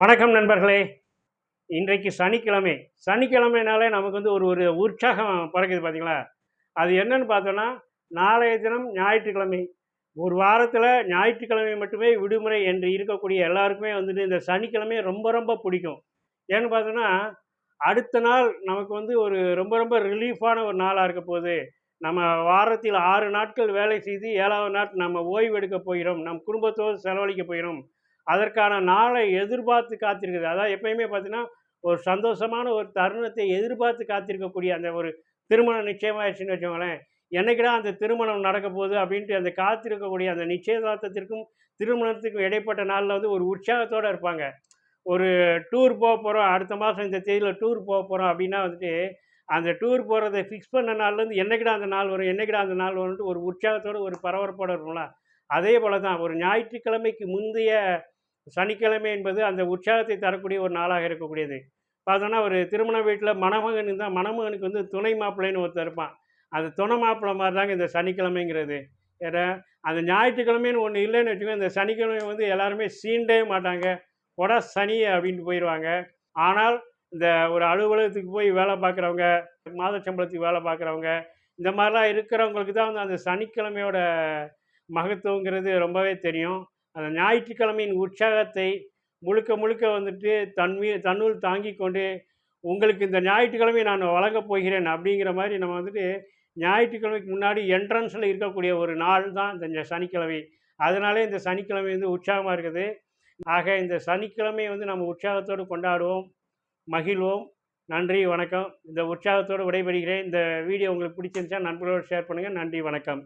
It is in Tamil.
வணக்கம் நண்பர்களே. இன்றைக்கு சனிக்கிழமை. சனிக்கிழமைனாலே நமக்கு வந்து ஒரு ஒரு உற்சாகம் பிறக்குது பார்த்தீங்களா அது என்னன்னு பார்த்தோன்னா நாளைய தினம் ஞாயிற்றுக்கிழமை. ஒரு வாரத்தில் ஞாயிற்றுக்கிழமை மட்டுமே விடுமுறை என்று இருக்கக்கூடிய எல்லாருக்குமே வந்துட்டு இந்த சனிக்கிழமை ரொம்ப ரொம்ப பிடிக்கும். ஏன்னு பார்த்தோன்னா அடுத்த நாள் நமக்கு வந்து ஒரு ரொம்ப ரொம்ப ரிலீஃபான ஒரு நாளாக இருக்க போகுது. நம்ம வாரத்தில் ஆறு நாட்கள் வேலை செய்து ஏழாவது நாள் நம்ம ஓய்வு எடுக்க போகிறோம். நம் குடும்பத்தோடு செலவழிக்க போகிறோம். அதற்கான நாளை எதிர்பார்த்து காத்திருக்குது அதாவது எப்பயுமே பார்த்தீங்கன்னா ஒரு சந்தோஷமான ஒரு தருணத்தை எதிர்பார்த்து காத்திருக்கக்கூடிய அந்த ஒரு திருமணம் நிச்சயமாயிடுச்சுன்னு வச்சுக்கோங்களேன். என்னைக்கிடா அந்த திருமணம் நடக்க போகுது அப்படின்ட்டு அந்த காத்திருக்கக்கூடிய அந்த நிச்சயதார்த்தத்திற்கும் திருமணத்துக்கும் இடைப்பட்ட நாளில் வந்து ஒரு உற்சாகத்தோடு இருப்பாங்க. ஒரு டூர் போக போகிறோம் அடுத்த மாதம் இந்த தேதியில் டூர் போக போகிறோம் அப்படின்னா வந்துட்டு அந்த டூர் போகிறத ஃபிக்ஸ் பண்ண நாள்லேருந்து என்னைக்கிடா அந்த நாள் வரும் என்னைக்கிடா அந்த நாள் வரும்ன்ட்டு ஒரு உற்சாகத்தோடு ஒரு பரபரப்போடு இருக்கும்ல அதே போல் தான் ஒரு ஞாயிற்றுக்கிழமைக்கு முந்தைய சனிக்கிழமை என்பது அந்த உற்சாகத்தை தரக்கூடிய ஒரு நாளாக இருக்கக்கூடியது. பார்த்தோன்னா ஒரு திருமண வீட்டில் மணமகன் இருந்தால் மணமகனுக்கு வந்து துணை மாப்பிள்ளைன்னு ஒருத்தர் இருப்பான். அது துணை மாப்பிள்ளை மாதிரி தாங்க இந்த சனிக்கிழமைங்கிறது. ஏன்னா அந்த ஞாயிற்றுக்கிழமைன்னு ஒன்று இல்லைன்னு வச்சுக்கோங்க இந்த சனிக்கிழமை வந்து எல்லாருமே சீண்டவே மாட்டாங்க. உட சனி அப்படின்ட்டு போயிடுவாங்க ஆனால் இந்த ஒரு அலுவலகத்துக்கு போய் வேலை பார்க்குறவங்க மாத சம்பளத்துக்கு வேலை பார்க்குறவங்க இந்த மாதிரிலாம் இருக்கிறவங்களுக்கு தான் வந்து அந்த சனிக்கிழமையோட மகத்துவங்கிறது ரொம்பவே தெரியும். அந்த ஞாயிற்றுக்கிழமையின் உற்சாகத்தை முழுக்க முழுக்க வந்துட்டு தன்மீ தன்னுள் தாங்கி கொண்டு உங்களுக்கு இந்த ஞாயிற்றுக்கிழமை நான் வழங்கப் போகிறேன் அப்படிங்கிற மாதிரி நம்ம வந்துட்டு ஞாயிற்றுக்கிழமைக்கு முன்னாடி என்ட்ரன்ஸில் இருக்கக்கூடிய ஒரு நாள் தான் இந்த சனிக்கிழமை. அதனாலே இந்த சனிக்கிழமை வந்து உற்சாகமாக இருக்குது. ஆக இந்த சனிக்கிழமையை வந்து நம்ம உற்சாகத்தோடு கொண்டாடுவோம் மகிழ்வோம். நன்றி வணக்கம். இந்த உற்சாகத்தோடு விடைபெறுகிறேன். இந்த வீடியோ உங்களுக்கு பிடிச்சிருந்துச்சா நண்பர்களோடு ஷேர் பண்ணுங்கள் நன்றி வணக்கம்.